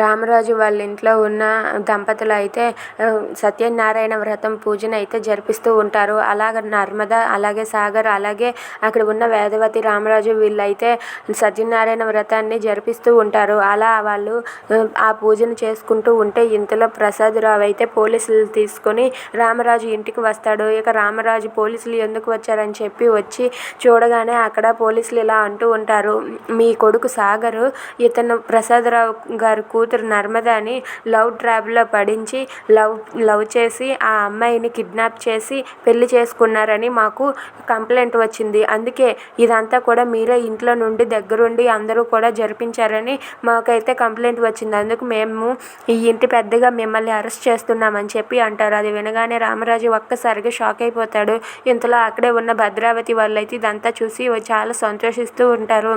రామరాజు వాళ్ళ ఇంట్లో ఉన్న దంపతులు అయితే సత్యనారాయణ వ్రతం పూజను అయితే జరిపిస్తూ ఉంటారు. అలాగ నర్మద అలాగే సాగర్ అలాగే అక్కడ ఉన్న వేదవతి రామరాజు వీళ్ళైతే సత్యనారాయణ వ్రతాన్ని జరిపిస్తూ ఉంటారు. అలా వాళ్ళు ఆ పూజను చేసుకుంటూ ఉంటే ఇంతలో ప్రసాదరావు అయితే పోలీసులు తీసుకొని రామరాజు ఇంటికి వస్తాడు. ఇక రామరాజు పోలీసులు ఎందుకు వచ్చారని చెప్పి వచ్చి చూడగానే అక్కడ పోలీసులు ఇలా అంటూ ఉంటారు. మీ కొడుకు సాగరు ఇతను ప్రసాదరావు గారు కూతురు నర్మదాని లవ్ ట్రాప్లో పడించి లవ్ లవ్ చేసి ఆ అమ్మాయిని కిడ్నాప్ చేసి పెళ్ళి చేసుకున్నారని మాకు కంప్లైంట్ వచ్చింది. అందుకే ఇదంతా కూడా మీరే ఇంట్లో నుండి దగ్గరుండి అందరూ కూడా జరిపించారని మాకైతే కంప్లైంట్ వచ్చింది. అందుకు మేము ఈ ఇంటి పెద్దగా మిమ్మల్ని అరెస్ట్ చేస్తున్నామని చెప్పి అంటారు. అది వినగానే రామరాజు ఒక్కసారిగా షాక్ అయిపోతాడు. ఇంతలో అక్కడే ఉన్న భద్రావతి వాళ్ళైతే ఇదంతా చూసి చాలా సంతోషిస్తూ ఉంటారు.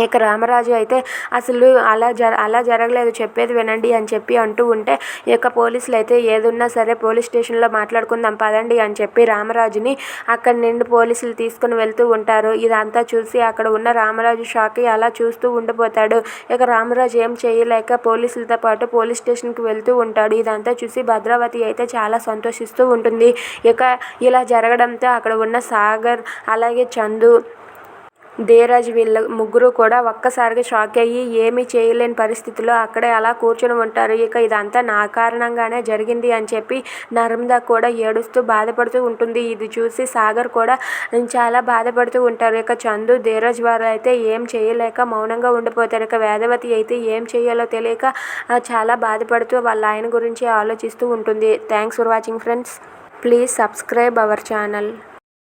ఇక రామరాజు అయితే అసలు అలా జర అలా జరగలేదు చెప్పేది వినండి అని చెప్పి అంటూ ఉంటే ఇక పోలీసులు అయితే ఏదున్నా సరే పోలీస్ స్టేషన్లో మాట్లాడుకుందాం పదండి అని చెప్పి రామరాజుని అక్కడ నుండి పోలీసులు తీసుకుని వెళ్తూ ఉంటారు. ఇదంతా చూసి అక్కడ ఉన్న రామరాజు షాక్ అలా చూస్తూ ఉండిపోతాడు. ఇక రామరాజు ఏం చేయలేక పోలీసులతో పాటు పోలీస్ స్టేషన్కి వెళ్తూ ఉంటాడు. ఇదంతా చూసి భద్రావతి అయితే చాలా సంతోషిస్తూ ఉంటుంది. ఇక ఇలా జరగడంతో అక్కడ ఉన్న సాగర్ అలాగే చందు ధీరజ్ వీళ్ళ ముగ్గురు కూడా ఒక్కసారిగా షాక్ అయ్యి ఏమీ చేయలేని పరిస్థితిలో అక్కడే అలా కూర్చొని ఉంటారు. ఇక ఇదంతా నా కారణంగానే జరిగింది అని చెప్పి నర్మద కూడా ఏడుస్తూ బాధపడుతూ ఉంటుంది. ఇది చూసి సాగర్ కూడా చాలా బాధపడుతూ ఉంటారు. ఇక చందు ధీరజ్ వారు అయితే ఏం చేయలేక మౌనంగా ఉండిపోతారు. ఇక వేదవతి అయితే ఏం చేయాలో తెలియక చాలా బాధపడుతూ వాళ్ళ ఆయన గురించి ఆలోచిస్తూ ఉంటుంది. Thanks for watching friends please subscribe our channel